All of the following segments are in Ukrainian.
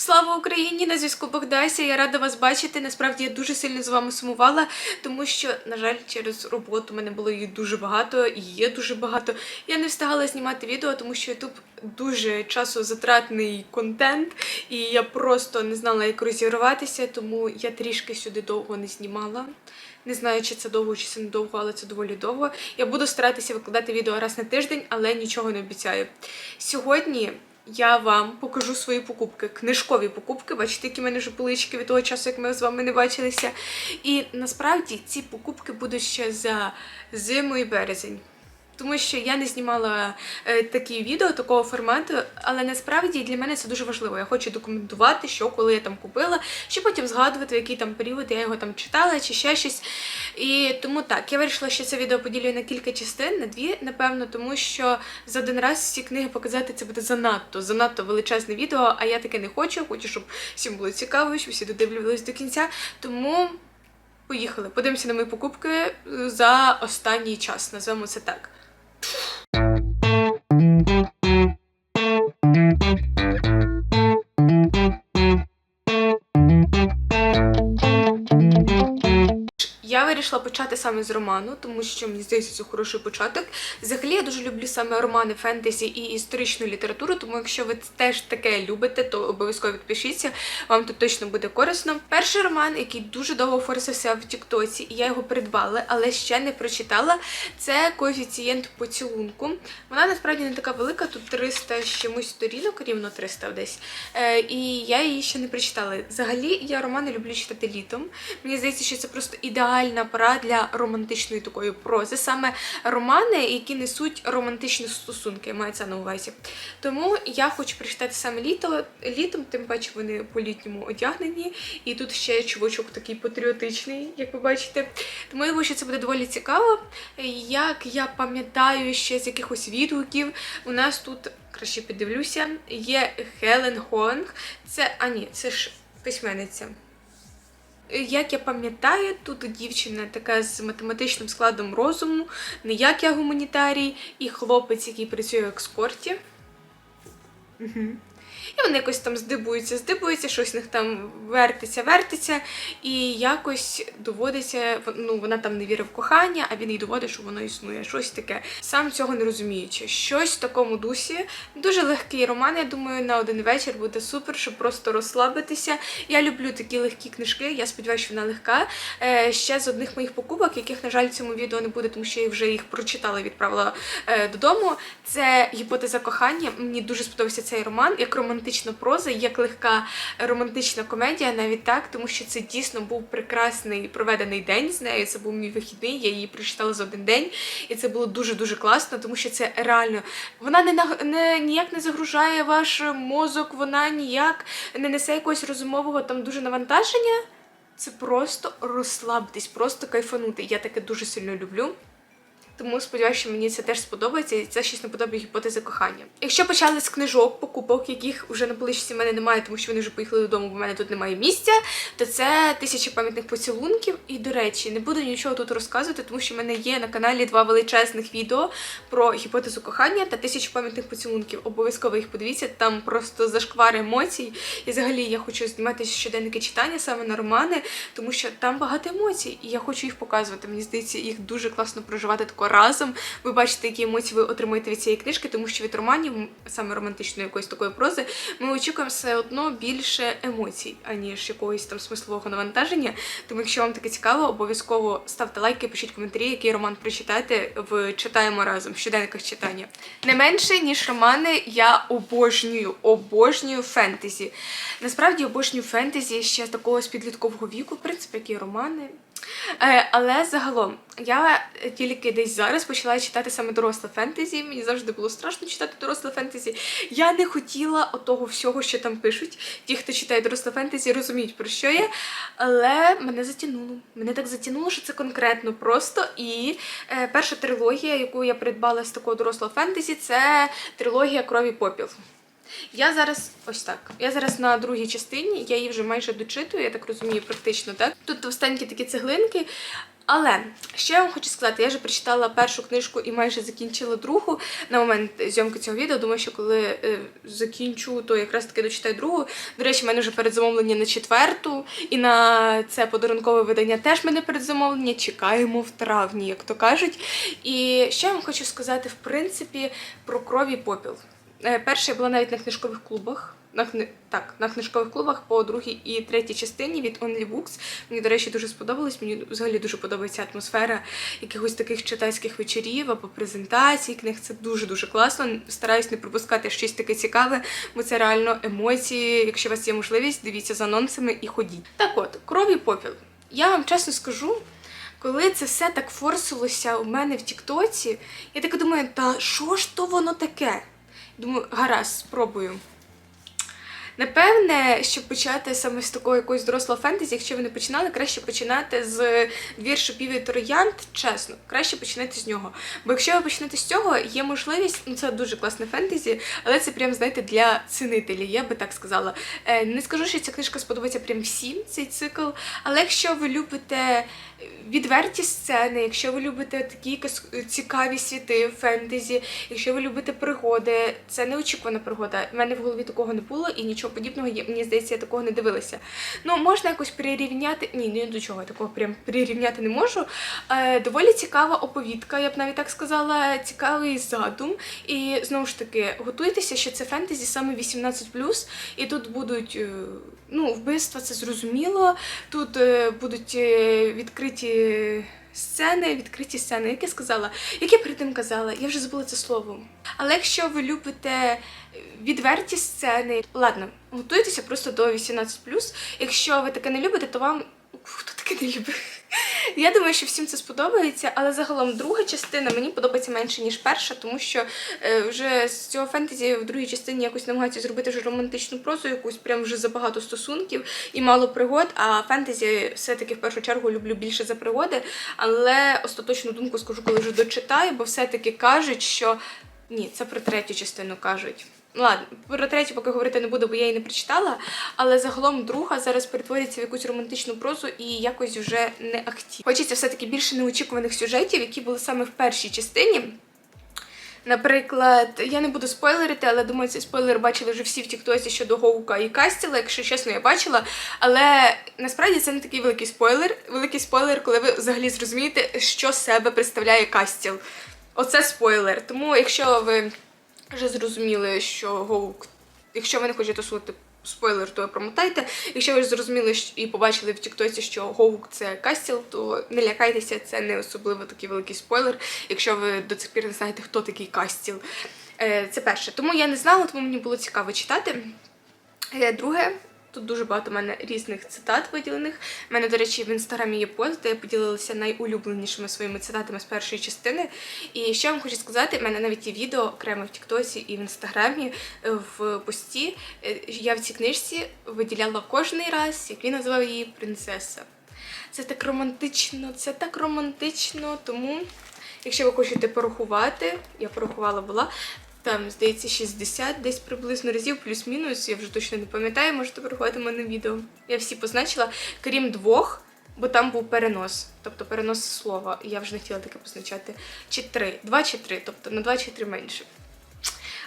Слава Україні! На зв'язку Богдася. Я рада вас бачити. Насправді я дуже сильно з вами сумувала, тому що, на жаль, через роботу мене було її дуже багато і є дуже багато. Я не встигала знімати відео, тому що YouTube дуже часозатратний контент, і я просто не знала, як розірватися, тому я трішки сюди довго не знімала. Не знаю, чи це довго, чи це недовго, але це доволі довго. Я буду старатися викладати відео раз на тиждень, але нічого не обіцяю. Сьогодні я вам покажу свої покупки, книжкові покупки. Бачите, які в мене вже полички від того часу, як ми з вами не бачилися. І насправді ці покупки будуть ще за зиму і березень. Тому що я не знімала е, такі відео такого формату, але насправді для мене це дуже важливо. Я хочу документувати, що коли я там купила, щоб потім згадувати, в який там період я його там читала чи ще щось. І тому так, я вирішила, що це відео поділю на кілька частин, на дві, напевно, тому що за один раз всі книги показати це буде занадто, занадто величезне відео, а я таке не хочу. Хочу, щоб всім було цікаво, щоб всі додивлювались до кінця. Тому поїхали. Подивимося на мої покупки е, за останній час, назвемо це так. Вирішила почати саме з роману, тому що мені здається, це хороший початок. Взагалі я дуже люблю саме романи, фентезі і історичну літературу, тому якщо ви теж таке любите, то обов'язково підпишіться, вам тут точно буде корисно. Перший роман, який дуже довго форсився в Тіктоці, і я його придбала, але ще не прочитала. Це коефіцієнт поцілунку. Вона насправді не така велика, тут 300 з чимось сторінок, рівно 300 десь. Е, і я її ще не прочитала. Взагалі я романи люблю читати літом. Мені здається, що це просто ідеальна пора для романтичної такої прози. Саме романи, які несуть романтичні стосунки, я маю це на увазі. Тому я хочу прочитати саме літо, літом, тим паче вони по-літньому одягнені. І тут ще чувачок такий патріотичний, як ви бачите. Тому я думаю, що це буде доволі цікаво. Як я пам'ятаю ще з якихось відгуків, у нас тут краще піддивлюся, є Хелен Хонг. Це, а ні, це ж письменниця. Як я пам'ятаю, тут дівчина така з математичним складом розуму, не як я гуманітарій, і хлопець, який працює в екскорті. Угу. І вони якось там здибуються, здибуються, щось в них там вертиться, вертиться, і якось доводиться, ну вона там не вірить в кохання, а він їй доводить, що воно існує. Щось таке. Сам цього не розуміючи. Щось в такому дусі. Дуже легкий роман. Я думаю, на один вечір буде супер, щоб просто розслабитися. Я люблю такі легкі книжки. Я сподіваюся, що вона легка. Е, ще з одних моїх покупок, яких, на жаль, цьому відео не буде, тому що я вже їх прочитала і відправила е, додому. Це гіпотеза кохання. Мені дуже сподобався цей роман, як романтична проза, як легка романтична комедія, навіть так, тому що це дійсно був прекрасний проведений день з нею. Це був мій вихідний, я її прочитала за один день, і це було дуже дуже класно, тому що це реально вона не не ніяк не загружає ваш мозок, вона ніяк не несе якогось розумового там дуже навантаження. Це просто розслабитись, просто кайфанути. Я таке дуже сильно люблю. Тому сподіваюся, що мені це теж сподобається, і це щось наподобає гіпотези кохання. Якщо почали з книжок, покупок, яких вже на поличці в мене немає, тому що вони вже поїхали додому, бо в мене тут немає місця, то це тисяча пам'ятних поцілунків. І, до речі, не буду нічого тут розказувати, тому що в мене є на каналі два величезних відео про гіпотезу кохання та тисячу пам'ятних поцілунків. Обов'язково їх подивіться, там просто зашквар емоцій. І взагалі я хочу знімати щоденники читання саме на романи, тому що там багато емоцій, і я хочу їх показувати. Мені здається, їх дуже класно проживати тако разом. Ви бачите, які емоції ви отримуєте від цієї книжки, тому що від романів, саме романтичної якоїсь такої прози, ми очікуємо все одно більше емоцій, аніж якогось там смислового навантаження. Тому, якщо вам таке цікаво, обов'язково ставте лайки, пишіть коментарі, який роман прочитаєте в читаємо разом в щоденниках читання. Не менше ніж романи, я обожнюю, обожнюю фентезі. Насправді обожнюю фентезі ще такого з підліткового віку, в принципі, які романи. Е, але загалом я тільки десь зараз почала читати саме доросле фентезі. Мені завжди було страшно читати доросле фентезі. Я не хотіла отого всього, що там пишуть. Ті, хто читає доросле фентезі, розуміють про що я. Але мене затягнуло. Мене так затягнуло, що це конкретно просто. І е, перша трилогія, яку я придбала з такого дорослого фентезі, це трилогія Крові Попіл. Я зараз ось так. Я зараз на другій частині, я її вже майже дочитую, я так розумію, практично так. Тут товстенькі такі цеглинки. Але що я вам хочу сказати, я вже прочитала першу книжку і майже закінчила другу на момент зйомки цього відео. Думаю, що коли е, закінчу, то якраз таки дочитаю другу. До речі, в мене вже передзамовлення на четверту, і на це подарункове видання теж мене передзамовлення. Чекаємо в травні, як то кажуть. І що я вам хочу сказати, в принципі, про кров і попіл. Е, Перша була навіть на книжкових клубах. На кни... так, на книжкових клубах по другій і третій частині від Only Books. Мені, до речі, дуже сподобалось. Мені взагалі дуже подобається атмосфера якихось таких читацьких вечорів або презентацій книг. Це дуже дуже класно. Стараюсь не пропускати щось таке цікаве, бо це реально емоції. Якщо у вас є можливість, дивіться за анонсами і ходіть. Так от, кров і попіл. Я вам чесно скажу. Коли це все так форсилося у мене в Тіктоці, я так думаю, та що ж то воно таке? Думаю, гаразд, спробую. Напевне, щоб почати саме з такого якогось дорослого фентезі, якщо ви не починали, краще починати з шипів і троянд, чесно, краще починати з нього. Бо якщо ви почнете з цього, є можливість, ну це дуже класне фентезі, але це прям, знаєте, для цінителів, я би так сказала. Е, Не скажу, що ця книжка сподобається прям всім, цей цикл, але якщо ви любите відверті сцени, якщо ви любите такі цікаві світи фентезі, якщо ви любите пригоди, це неочікувана пригода. У мене в голові такого не було і нічого подібного, мені здається, я такого не дивилася. Ну, можна якось прирівняти. Ні, ні до чого я такого прям прирівняти не можу. Е, доволі цікава оповідка, я б навіть так сказала, цікавий задум. І знову ж таки, готуйтеся, що це фентезі саме 18+, і тут будуть е, ну, вбивства, це зрозуміло. Тут е, будуть е, відкриті сцени, відкриті сцени, як я сказала, як я перед тим казала, я вже забула це слово. Але якщо ви любите відверті сцени, ладно, готуйтеся просто до 18+. Якщо ви таке не любите, то вам. Хто таке не любить? Я думаю, що всім це сподобається, але загалом друга частина мені подобається менше, ніж перша, тому що е, вже з цього фентезі в другій частині якось намагаються зробити вже романтичну прозу, якусь прям вже забагато стосунків і мало пригод. А фентезі все-таки в першу чергу люблю більше за пригоди. Але остаточну думку скажу, коли вже дочитаю, бо все-таки кажуть, що ні, це про третю частину кажуть. Ну, Ладно, про третю поки говорити не буду, бо я її не прочитала. Але загалом друга зараз перетворюється в якусь романтичну прозу і якось вже не ахті. Хочеться все-таки більше неочікуваних сюжетів, які були саме в першій частині. Наприклад, я не буду спойлерити, але думаю, цей спойлер бачили вже всі в Тіктосі щодо Гоука і Кастіла. Якщо чесно, я бачила. Але насправді це не такий великий спойлер. Великий спойлер, коли ви взагалі зрозумієте, що себе представляє Кастіл. Оце спойлер. Тому, якщо ви вже зрозуміли, що Гоук, якщо ви не хочете слухати спойлер, то промотайте. Якщо ви ж зрозуміли і побачили в Тіктоці, що Гоук це Кастіл, то не лякайтеся, це не особливо такий великий спойлер, якщо ви до цих пір не знаєте, хто такий Кастіл. Е, Це перше. Тому я не знала, тому мені було цікаво читати. Е, Друге, тут дуже багато в мене різних цитат виділених. У мене, до речі, в інстаграмі є пост, де я поділилася найулюбленішими своїми цитатами з першої частини. І ще вам хочу сказати, в мене навіть є відео окремо в Тіктосі і в інстаграмі е, в пості. Е, Я в цій книжці виділяла кожний раз, як він називав її принцеса. Це так романтично, це так романтично, тому. Якщо ви хочете порахувати, я порахувала була, там, здається, 60 десь приблизно разів, плюс-мінус, я вже точно не пам'ятаю, можете в мене відео. Я всі позначила, крім двох, бо там був перенос, тобто перенос слова. Я вже не хотіла таке позначати. Чи три, два чи три, тобто на два чи три менше.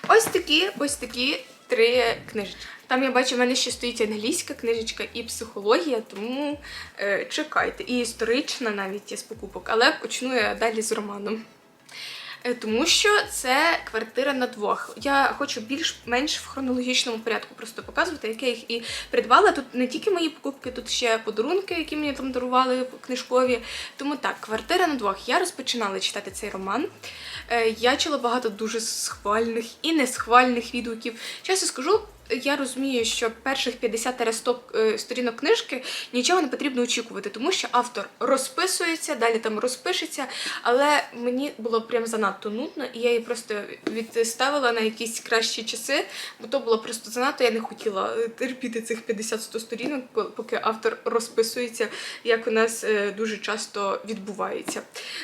Ось такі, ось такі три книжечки. Там я бачу, в мене ще стоїть англійська книжечка і психологія, тому е, чекайте. І історична навіть є з покупок, але почну я далі з романом. Е, Тому що це квартира на двох. Я хочу більш-менш в хронологічному порядку просто показувати, як я їх і придбала. Тут не тільки мої покупки, тут ще подарунки, які мені там дарували книжкові. Тому так, квартира на двох. Я розпочинала читати цей роман. Е, Я чула багато дуже схвальних і несхвальних відгуків. Чесно скажу, я розумію, що перших 50-100 е, сторінок книжки нічого не потрібно очікувати, тому що автор розписується, далі там розпишеться, але мені було прям занадто нудно, і я її просто відставила на якісь кращі часи, бо то було просто занадто. Я не хотіла е, терпіти цих 50-100 сторінок, поки автор розписується, як у нас е, дуже часто відбувається.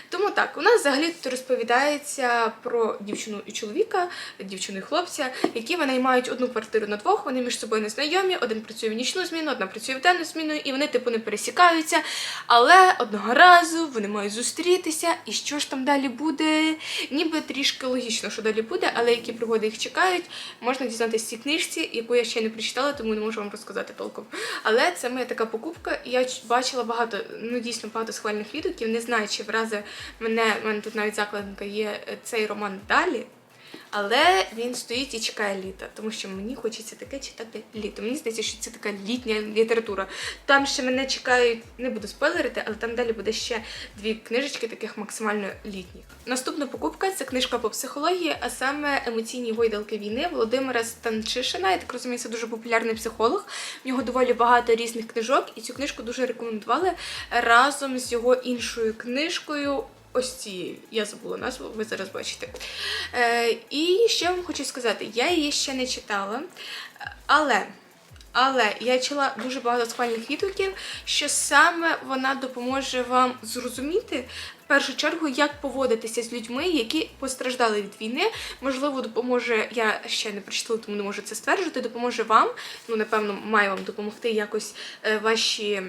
Тому так, у нас взагалі тут розповідається про дівчину і чоловіка, дівчину і хлопця, які вони мають одну квартиру на двох, вони між собою не знайомі, один працює в нічну зміну, одна працює в денну зміну, і вони типу не пересікаються. Але одного разу вони мають зустрітися, і що ж там далі буде? Ніби трішки логічно, що далі буде, але які пригоди їх чекають, можна дізнатися в цій книжці, яку я ще не прочитала, тому не можу вам розказати толком. Але це моя така покупка, я бачила багато, ну дійсно багато схвальних відгуків. Не знаю, чи врази мене, в мене тут навіть закладинка є е, цей роман далі. Але він стоїть і чекає літа, тому що мені хочеться таке читати літо. Мені здається, що це така літня література. Там ще мене чекають, не буду спойлерити, але там далі буде ще дві книжечки, таких максимально літніх. Наступна покупка це книжка по психології, а саме емоційні гойдалки війни Володимира Станчишина. Я так розумію, це дуже популярний психолог. В нього доволі багато різних книжок, і цю книжку дуже рекомендували разом з його іншою книжкою. Ось цією, я забула назву, ви зараз бачите. Е, і ще вам хочу сказати, я її ще не читала, але. Але я чула дуже багато схвальних відгуків, що саме вона допоможе вам зрозуміти в першу чергу, як поводитися з людьми, які постраждали від війни. Можливо, допоможе. Я ще не прочитала, тому не можу це стверджувати. Допоможе вам. Ну, напевно, має вам допомогти якось е, ваші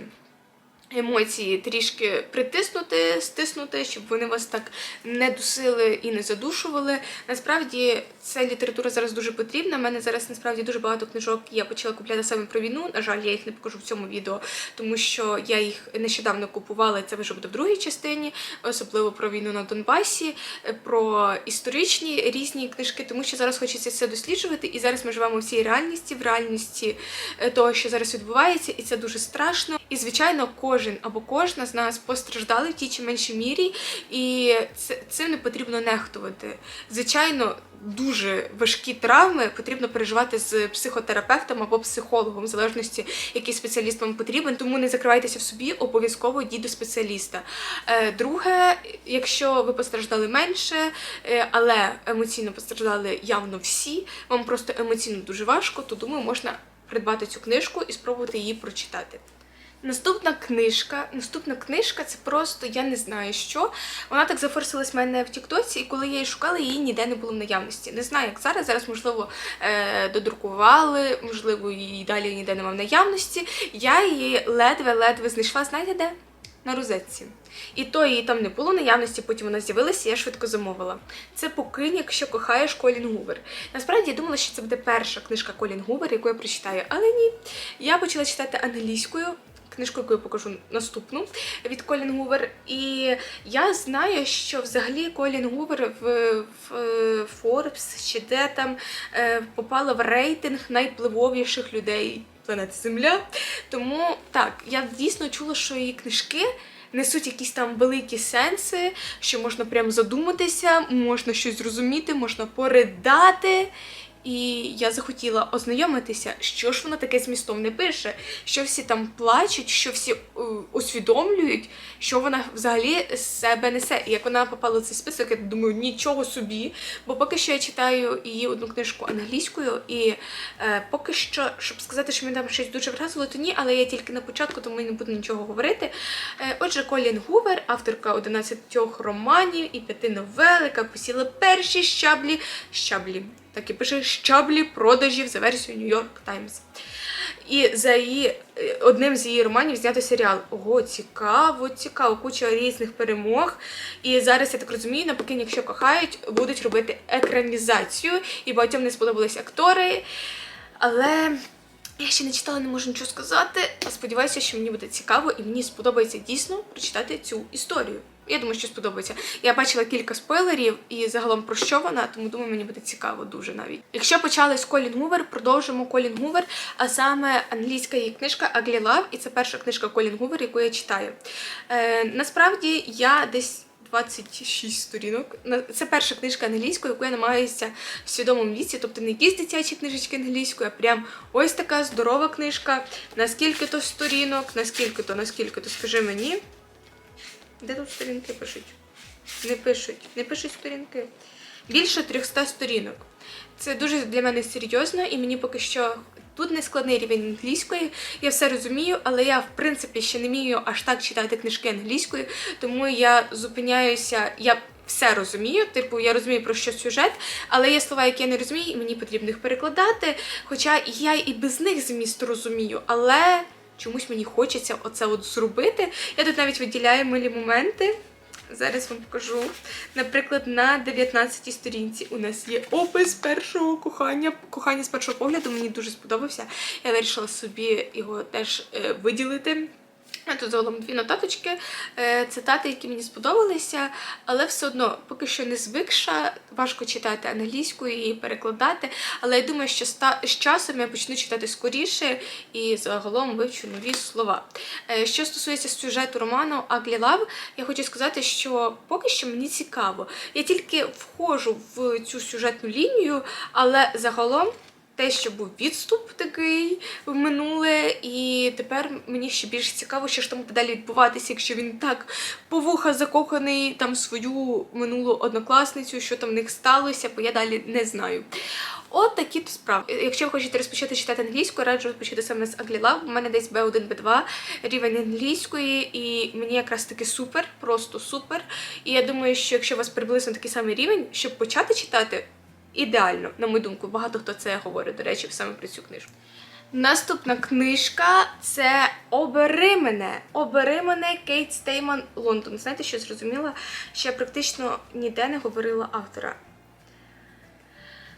емоції трішки притиснути, стиснути, щоб вони вас так не дусили і не задушували. Насправді ця література зараз дуже потрібна. У мене зараз насправді дуже багато книжок я почала купляти саме про війну. На жаль, я їх не покажу в цьому відео, тому що я їх нещодавно купувала. Це вже буде в другій частині, особливо про війну на Донбасі, про історичні різні книжки, тому що зараз хочеться це досліджувати. І зараз ми живемо в цій реальності, в реальності е, того, що зараз відбувається, і це дуже страшно. І звичайно, кожен або кожна з нас постраждали в тій чи меншій мірі, і це, цим не потрібно нехтувати. Звичайно. Дуже важкі травми потрібно переживати з психотерапевтом або психологом, в залежності, який спеціаліст вам потрібен. Тому не закривайтеся в собі, обов'язково йдіть до спеціаліста. Е, Друге, якщо ви постраждали менше, е, але емоційно постраждали явно всі, вам просто емоційно дуже важко, то думаю, можна придбати цю книжку і спробувати її прочитати. Наступна книжка. Наступна книжка це просто я не знаю що. Вона так зафорсилась в мене в Тіктоці, і коли я її шукала, її ніде не було в наявності. Не знаю, як зараз. Зараз, можливо, е, додрукували, можливо, її далі ніде немає в наявності. Я її ледве-ледве знайшла. Знаєте де? На розетці. І то її там не було наявності, потім вона з'явилася, я швидко замовила. Це покинь, якщо кохаєш Колін Гувер. Насправді я думала, що це буде перша книжка Колін Гувер, яку я прочитаю, але ні. Я почала читати англійською. Книжку, яку я покажу наступну від Колін Гувер. І я знаю, що взагалі Колін Гувер в, в Forbes чи де там е, попала в рейтинг найвпливовіших людей планети Земля. Тому так, я дійсно чула, що її книжки. Несуть якісь там великі сенси, що можна прям задуматися, можна щось зрозуміти, можна поридати. І я захотіла ознайомитися, що ж вона таке змістовне пише, що всі там плачуть, що всі е, усвідомлюють, що вона взагалі з себе несе. І як вона попала в цей список, я думаю, нічого собі. Бо поки що я читаю її одну книжку англійською, і е, поки що, щоб сказати, що мені там щось дуже вразило, то ні, але я тільки на початку, тому я не буду нічого говорити. Е, отже, Колін Гувер, авторка 11 романів і 5 новел, яка посіла перші щаблі. щаблі. Так і пише щаблі продажів за версією York Times. І за її е, одним з її романів знято серіал. Ого, цікаво, цікаво, куча різних перемог. І зараз я так розумію, на покинь, якщо кохають, будуть робити екранізацію. І багатьом не сподобались актори. Але я ще не читала, не можу нічого сказати. Сподіваюся, що мені буде цікаво і мені сподобається дійсно прочитати цю історію. Я думаю, що сподобається. Я бачила кілька спойлерів і загалом про що вона, тому думаю, мені буде цікаво дуже навіть. Якщо почали з Колін Гувер, продовжимо Колін Гувер, а саме англійська її книжка Ugly Love, і це перша книжка Колін Гувер, яку я читаю. Е, насправді я десь 26 сторінок. Це перша книжка англійською, яку я намагаюся в свідомому віці, тобто не якісь дитячі книжечки англійською, а прям ось така здорова книжка. Наскільки то сторінок, наскільки то, наскільки то, скажи мені. Де тут сторінки пишуть? Не пишуть, не пишуть сторінки. Більше 300 сторінок. Це дуже для мене серйозно, і мені поки що тут не складний рівень англійської. Я все розумію, але я в принципі ще не вмію аж так читати книжки англійською, тому я зупиняюся. Я все розумію, типу, я розумію про що сюжет, але є слова, які я не розумію, і мені потрібно їх перекладати. Хоча я і без них зміст розумію, але чомусь мені хочеться оце от зробити. Я тут навіть виділяю милі моменти. Зараз вам покажу. Наприклад, на 19 сторінці у нас є опис першого кохання. Кохання з першого погляду мені дуже сподобався. Я вирішила собі його теж е, виділити. А Тут загалом дві нотаточки, е, цитати, які мені сподобалися, але все одно поки що не звикша, важко читати англійською і перекладати. Але я думаю, що з часом я почну читати скоріше і загалом вивчу нові слова. Е, Що стосується сюжету роману Ugly Love, я хочу сказати, що поки що мені цікаво. Я тільки входжу в цю сюжетну лінію, але загалом те, що був відступ такий в минуле, і тепер мені ще більш цікаво, що ж там далі відбуватися, якщо він так по вуха закоханий там свою минулу однокласницю, що там в них сталося, бо я далі не знаю. От такі то справи. Якщо ви хочете розпочати читати англійською, раджу розпочати саме з Ugly У мене десь B1, B2 рівень англійської, і мені якраз таки супер, просто супер. І я думаю, що якщо у вас приблизно такий самий рівень, щоб почати читати, ідеально, на мою думку, багато хто це говорить, до речі, саме про цю книжку. Наступна книжка це Обери мене. Обери мене Кейт Стейман Лондон. Знаєте, що зрозуміла? Що я практично ніде не говорила автора.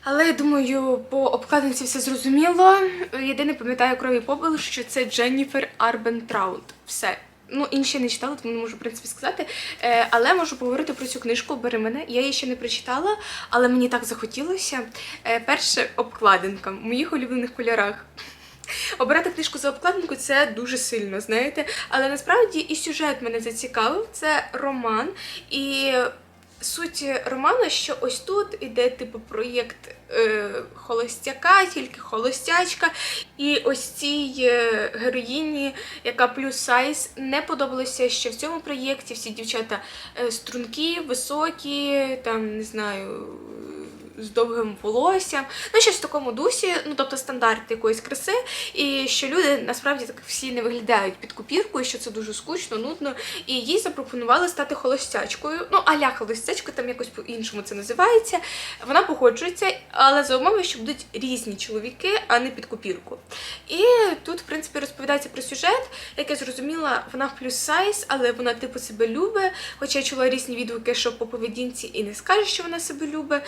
Але я думаю, по обкладинці все зрозуміло. Єдине пам'ятаю крові побил, що це Дженніфер Арбентраунд. Все. Ну, інші не читала, тому не можу в принципі сказати. Е, але можу поговорити про цю книжку Бери мене. Я її ще не прочитала, але мені так захотілося. Е, перше обкладинка в моїх улюблених кольорах. Обирати книжку за обкладинку це дуже сильно, знаєте. Але насправді і сюжет мене зацікавив. Це роман. І суть роману, що ось тут іде типу проєкт е, холостяка, тільки холостячка. І ось цій е, героїні, яка плюс сайз, не подобалося, що в цьому проєкті всі дівчата е, стрункі, високі, там не знаю. З довгим волоссям, ну щось в такому дусі, ну тобто стандарт якоїсь краси, і що люди насправді так всі не виглядають під копіркою, що це дуже скучно, нудно. І їй запропонували стати холостячкою. Ну, аля холостячка, там якось по-іншому це називається. Вона погоджується, але за умови, що будуть різні чоловіки, а не під копірку. І тут, в принципі, розповідається про сюжет, як я зрозуміла, вона плюс сайз, але вона типу себе любить. Хоча я чула різні відгуки, що по поведінці і не скаже, що вона себе любить,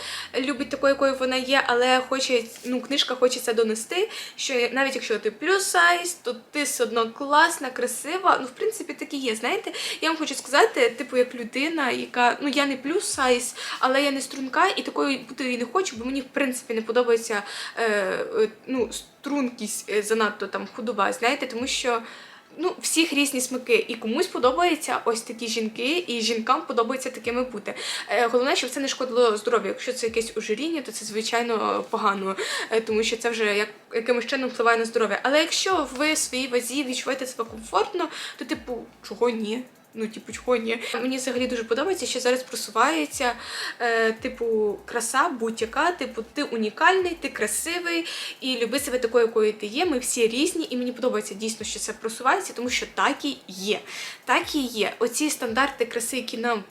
любить такою, якою вона є, але хоче, ну, книжка хочеться донести, що навіть якщо ти плюс сайз, то ти все одно класна, красива. Ну, в принципі, так і є. Знаєте, я вам хочу сказати, типу, як людина, яка ну я не плюс сайз, але я не струнка, і такою бути і не хочу, бо мені в принципі не подобається е, е, ну, стрункість е, занадто там худоба, знаєте, тому що. Ну, всіх різні смаки, і комусь подобаються ось такі жінки, і жінкам подобається такими бути. Е, головне, щоб це не шкодило здоров'ю. Якщо це якесь ожиріння, то це звичайно погано, е, тому що це вже як якимось чином впливає на здоров'я. Але якщо ви в своїй вазі відчуваєте себе комфортно, то типу, чого ні? Ну, типу, чого ні. Мені взагалі дуже подобається, що зараз просувається, е, типу, краса будь-яка, типу, ти унікальний, ти красивий і люби себе такою, якою ти є. Ми всі різні, і мені подобається дійсно, що це просувається, тому що так і є. Так і є. Оці стандарти краси, які нам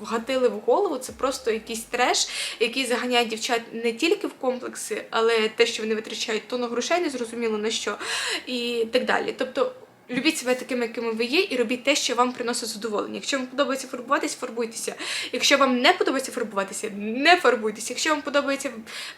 вгатили в голову, це просто якийсь треш, який заганяє дівчат не тільки в комплекси, але те, що вони витрачають тонну грошей, незрозуміло на що, і так далі. Тобто. Любіть себе такими, якими ви є, і робіть те, що вам приносить задоволення. Якщо вам подобається фарбуватись, фарбуйтеся. Якщо вам не подобається фарбуватися, не фарбуйтеся. Якщо вам подобається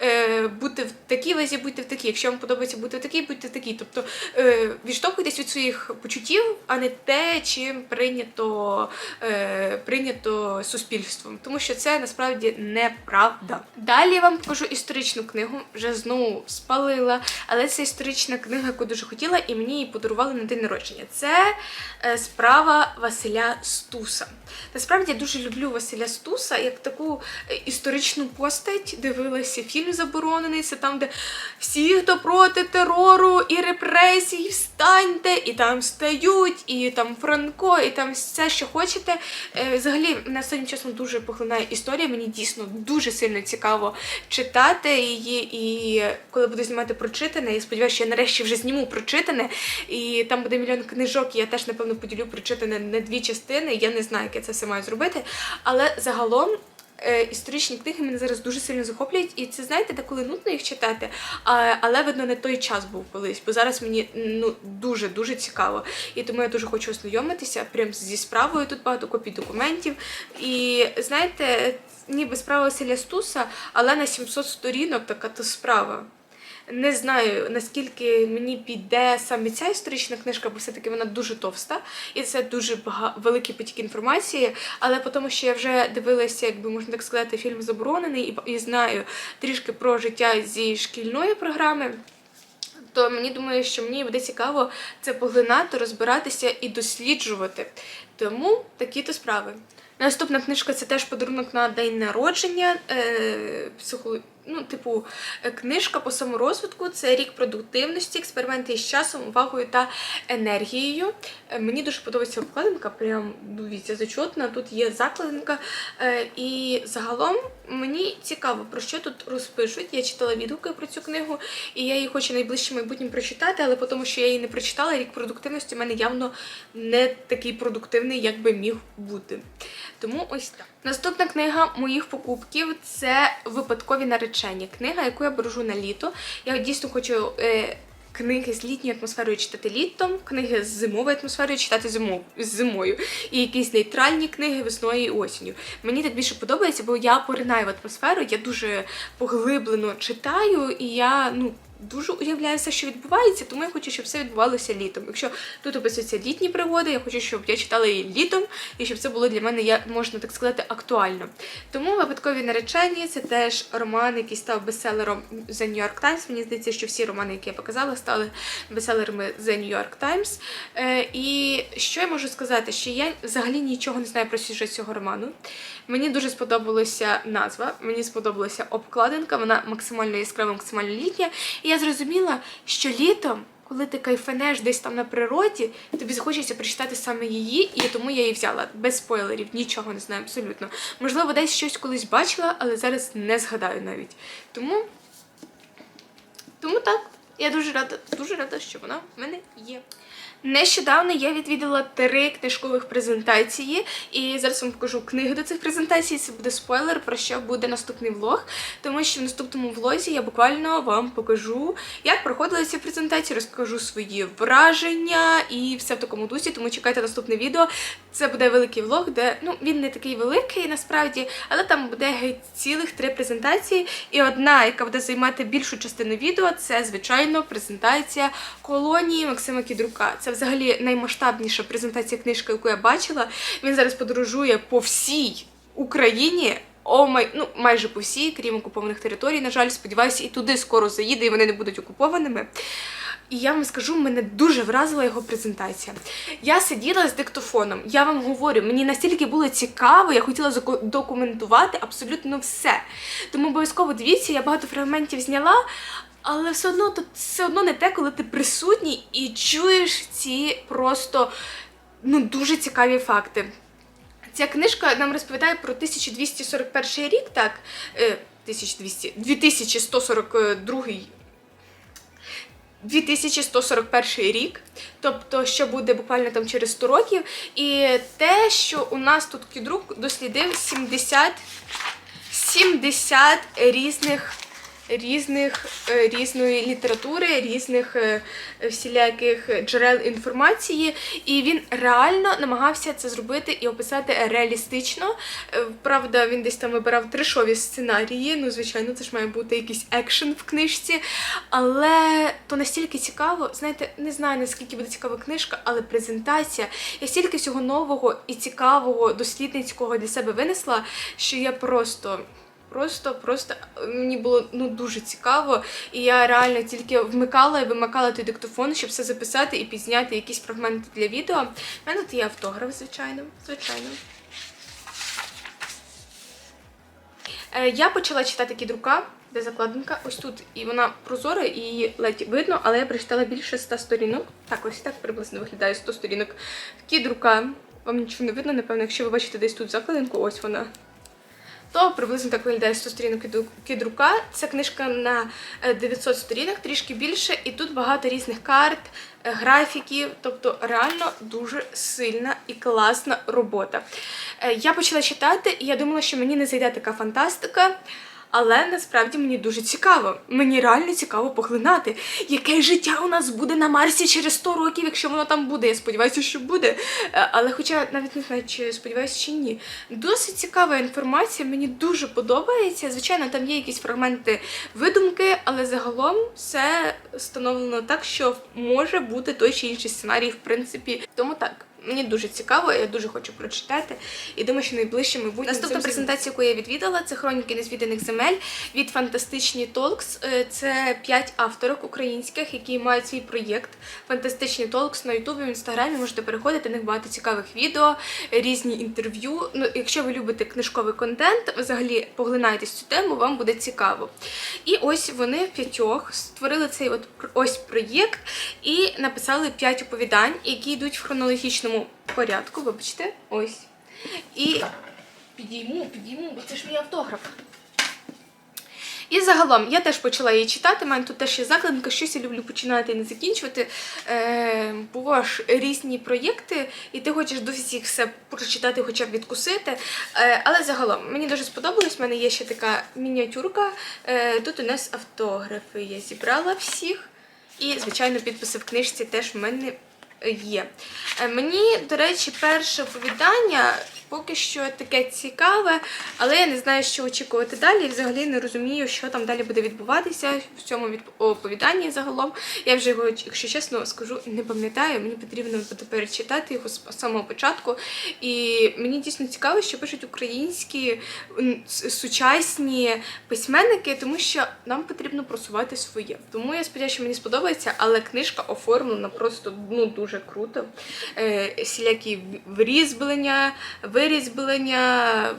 е, бути в такій вазі, будьте в такій. Якщо вам подобається бути в такій, будьте в такій. Тобто е, відштовхуйтесь від своїх почуттів, а не те, чим прийнято, е, прийнято суспільством. Тому що це насправді неправда. Далі я вам покажу історичну книгу, вже знову спалила, але це історична книга, яку дуже хотіла, і мені її подарували на день народження. Народження. Це е, справа Василя Стуса. Насправді я дуже люблю Василя Стуса як таку е, історичну постать. Дивилася фільм заборонений. Це там, де всі, хто проти терору і репресій, встаньте, і там стають, і там Франко, і там все, що хочете. Е, Взагалі, мене останнім часом дуже поглинає історія. Мені дійсно дуже сильно цікаво читати її. І коли буду знімати прочитане, я сподіваюся, що я нарешті вже зніму прочитане. І там буде мільйон книжок, я теж, напевно, поділю прочитане на дві частини. Я не знаю, як я це все маю зробити. Але загалом. е, Історичні книги мене зараз дуже сильно захоплюють, і це знаєте, деколи нудно їх читати, але видно не той час був колись, бо зараз мені ну дуже дуже цікаво. І тому я дуже хочу ознайомитися прям зі справою. Тут багато копій документів. І знаєте, ніби справа Василя Стуса, але на 700 сторінок така то справа. Не знаю наскільки мені піде саме ця історична книжка, бо все-таки вона дуже товста, і це дуже великий потік інформації. Але по тому, що я вже дивилася, якби можна так сказати, фільм заборонений і, і знаю трішки про життя зі шкільної програми. То мені думаю, що мені буде цікаво це поглинати, розбиратися і досліджувати. Тому такі то справи. Наступна книжка це теж подарунок на день народження. Е, психолог... ну, типу, е, книжка по саморозвитку це рік продуктивності, експерименти із часом, увагою та енергією. Е, мені дуже подобається обкладинка, прям дивіться, зачутна. Тут є закладинка. Е, і загалом мені цікаво, про що тут розпишуть. Я читала відгуки про цю книгу, і я її хочу найближчим майбутнім прочитати, але по тому, що я її не прочитала, рік продуктивності в мене явно не такий продуктивний, як би міг бути. Тому ось так. Наступна книга моїх покупків це випадкові наречення. Книга, яку я бережу на літо. Я дійсно хочу. Е, Книги з літньою атмосферою читати літом, книги з зимовою атмосферою читати зимов, зимою. І якісь нейтральні книги весною і осінню. Мені так більше подобається, бо я поринаю в атмосферу, я дуже поглиблено читаю, і я ну. Дуже уявляю все, що відбувається, тому я хочу, щоб все відбувалося літом. Якщо тут описуються літні пригоди, я хочу, щоб я читала її літом, і щоб це було для мене, можна так сказати, актуально. Тому випадкові наречені це теж роман, який став бестселером The New York Times. Мені здається, що всі романи, які я показала, стали бестселерами The New York Times. Е, і що я можу сказати? Що я взагалі нічого не знаю про сюжет цього роману. Мені дуже сподобалася назва, мені сподобалася обкладинка, вона максимально яскрава, максимально літня. І я зрозуміла, що літом, коли ти кайфанеш десь там на природі, тобі захочеться прочитати саме її, і тому я її взяла без спойлерів, нічого не знаю абсолютно. Можливо, десь щось колись бачила, але зараз не згадаю навіть. Тому, тому так. Я дуже рада, дуже рада, що вона в мене є. Нещодавно я відвідала три книжкових презентації, і зараз вам покажу книги до цих презентацій. Це буде спойлер, про що буде наступний влог. Тому що в наступному влозі я буквально вам покажу, як проходили ці презентації, розкажу свої враження і все в такому дусі. Тому чекайте наступне відео. Це буде великий влог, де ну він не такий великий насправді, але там буде геть цілих три презентації. І одна, яка буде займати більшу частину відео, це звичайно презентація колонії Максима Кідрука. Це взагалі наймасштабніша презентація книжки, яку я бачила. Він зараз подорожує по всій Україні. О, май, ну майже по всій, крім окупованих територій. На жаль, сподіваюся, і туди скоро заїде, і вони не будуть окупованими. І я вам скажу, мене дуже вразила його презентація. Я сиділа з диктофоном. Я вам говорю, мені настільки було цікаво, я хотіла документувати абсолютно все. Тому обов'язково дивіться, я багато фрагментів зняла. Але все одно тут все одно не те, коли ти присутній і чуєш ці просто ну дуже цікаві факти. Ця книжка нам розповідає про 1241 рік, так, е, 1200, 2142 2141 рік, тобто, що буде буквально там через 100 років, і те, що у нас тут Кідрук дослідив 70, 70 різних різних е, різної літератури, різних е, всіляких джерел інформації, і він реально намагався це зробити і описати реалістично. Е, Правда, він десь там вибирав трешові сценарії. Ну, звичайно, це ж має бути якийсь екшен в книжці. Але то настільки цікаво, знаєте, не знаю наскільки буде цікава книжка, але презентація. Я стільки всього нового і цікавого, дослідницького для себе винесла, що я просто. Просто, просто мені було ну дуже цікаво. І я реально тільки вмикала і вимикала той диктофон, щоб все записати і підзняти якісь фрагменти для відео. У мене тут є автограф, звичайно, звичайно. Е, Я почала читати кідрука, де закладинка. Ось тут і вона прозора, і її ледь видно, але я прочитала більше 100 сторінок. Так, ось так приблизно виглядає 100 сторінок кідрука. Вам нічого не видно, напевно, якщо ви бачите десь тут закладинку, ось вона. То приблизно так виглядає 100 сторінок кідрука. Це книжка на е, 900 сторінок, трішки більше, і тут багато різних карт, е, графіків. Тобто реально дуже сильна і класна робота. Е, Я почала читати, і я думала, що мені не зайде така фантастика. Але насправді мені дуже цікаво. Мені реально цікаво поглинати, яке життя у нас буде на Марсі через 100 років, якщо воно там буде. Я сподіваюся, що буде. Е, Але хоча навіть не знаю, чи сподіваюся, чи ні. Досить цікава інформація, мені дуже подобається. Звичайно, там є якісь фрагменти видумки, але загалом все встановлено так, що може бути той чи інший сценарій, в принципі. Тому так. Мені дуже цікаво, я дуже хочу прочитати. І думаю, що найближче майбутнє. Наступна презентація, яку я відвідала, це хроніки незвіданих земель від Фантастичні Толкс. Е, Це п'ять авторок українських, які мають свій проєкт Фантастичні Толкс на Ютубі, в інстаграмі. Можете переходити, на них багато цікавих відео, різні інтерв'ю. Ну, якщо ви любите книжковий контент, взагалі поглинаєтесь цю тему, вам буде цікаво. І ось вони в п'ятьох створили цей от ось проєкт і написали п'ять оповідань, які йдуть в хронологічному порядку. Вибачте, ось. І підійму, підійму, бо це ж мій автограф. І загалом я теж почала її читати. У мене тут теж є закладинка, щось я люблю починати і не закінчувати. Е, бо різні проєкти, і ти хочеш до всіх все прочитати, хоча б відкусити. Е, але загалом мені дуже сподобалось. У мене є ще така мініатюрка. Е, тут у нас автографи. Я зібрала всіх. І, звичайно, підписи в книжці теж в мене є. Е, Мені, до речі, перше оповідання поки що таке цікаве, але я не знаю, що очікувати далі. І взагалі не розумію, що там далі буде відбуватися в цьому від- оповіданні загалом. Я вже його, якщо чесно скажу, не пам'ятаю. Мені потрібно буде перечитати його з самого початку. І мені дійсно цікаво, що пишуть українські сучасні письменники, тому що нам потрібно просувати своє. Тому я сподіваюся, що мені сподобається, але книжка оформлена просто ну дуже круто. Е, всілякі врізблення, вирізблення.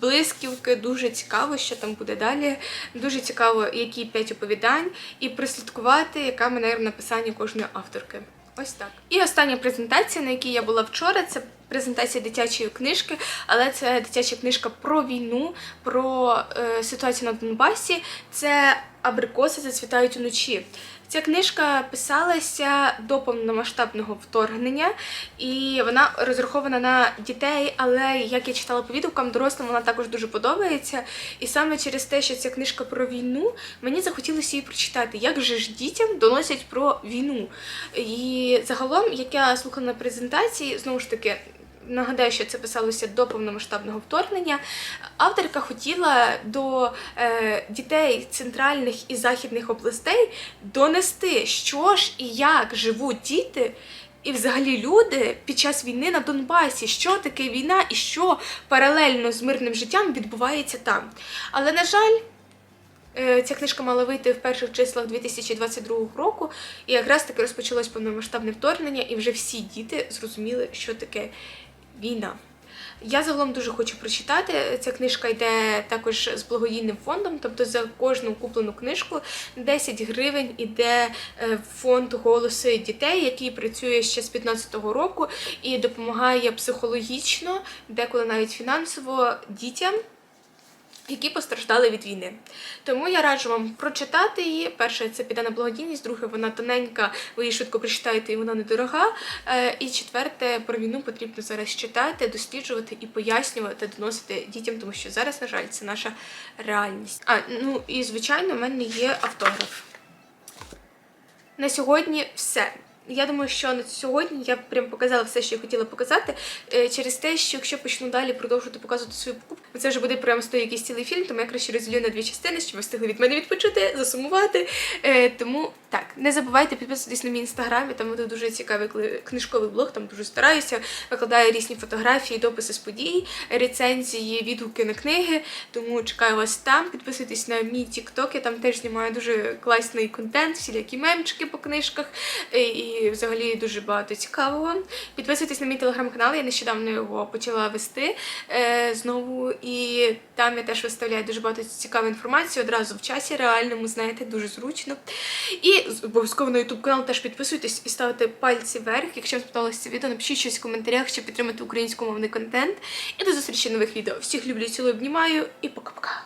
Блисківки, дуже цікаво, що там буде далі. Дуже цікаво, які п'ять оповідань, і прослідкувати, яка манера написання кожної авторки. Ось так. І остання презентація, на якій я була вчора, це презентація дитячої книжки, але це дитяча книжка про війну, про е, ситуацію на Донбасі. Це абрикоси зацвітають уночі. Ця книжка писалася до повномасштабного вторгнення, і вона розрахована на дітей, але як я читала по відгукам, дорослим вона також дуже подобається. І саме через те, що ця книжка про війну, мені захотілося її прочитати. Як же ж дітям доносять про війну? І загалом, як я слухала на презентації, знову ж таки. Нагадаю, що це писалося до повномасштабного вторгнення. Авторка хотіла до е, дітей центральних і західних областей донести, що ж і як живуть діти і взагалі люди під час війни на Донбасі, що таке війна і що паралельно з мирним життям відбувається там. Але, на жаль, Е, Ця книжка мала вийти в перших числах 2022 року, і якраз таки розпочалось повномасштабне вторгнення, і вже всі діти зрозуміли, що таке війна. Я загалом дуже хочу прочитати. Ця книжка йде також з благодійним фондом, тобто за кожну куплену книжку 10 гривень іде е, в фонд голоси дітей, який працює ще з 15-го року і допомагає психологічно, деколи навіть фінансово дітям які постраждали від війни. Тому я раджу вам прочитати її. Перше, це піде на благодійність, друге, вона тоненька, ви її швидко прочитаєте і вона недорога. Е, І четверте, про війну потрібно зараз читати, досліджувати і пояснювати, доносити дітям, тому що зараз, на жаль, це наша реальність. А, ну і звичайно, в мене є автограф. На сьогодні все. Я думаю, що на сьогодні я прям показала все, що я хотіла показати. е, Через те, що якщо почну далі продовжувати показувати свою покупку, це вже буде прямо з той якийсь цілий фільм, тому я краще розділю на дві частини, щоб ви встигли від мене відпочити, засумувати. Е, Тому так, не забувайте підписуватись на мій інстаграм, і там буде дуже цікавий книжковий блог, там дуже стараюся, викладаю різні фотографії, дописи з подій, рецензії, відгуки на книги. Тому чекаю вас там. Підписуйтесь на мій TikTok, я там теж знімаю дуже класний контент, всілякі мемчики по книжках е, і взагалі дуже багато цікавого. Підписуйтесь на мій телеграм-канал, я нещодавно його почала вести е, знову, і там я теж виставляю дуже багато цікавої інформації одразу в часі реальному, знаєте, дуже зручно. І обов'язково на YouTube канал теж підписуйтесь і ставте пальці вверх. Якщо вам сподобалося це відео, напишіть щось в коментарях, щоб підтримати українськомовний контент. І до зустрічі нових відео. Всіх люблю, цілую, обнімаю і пока-пока.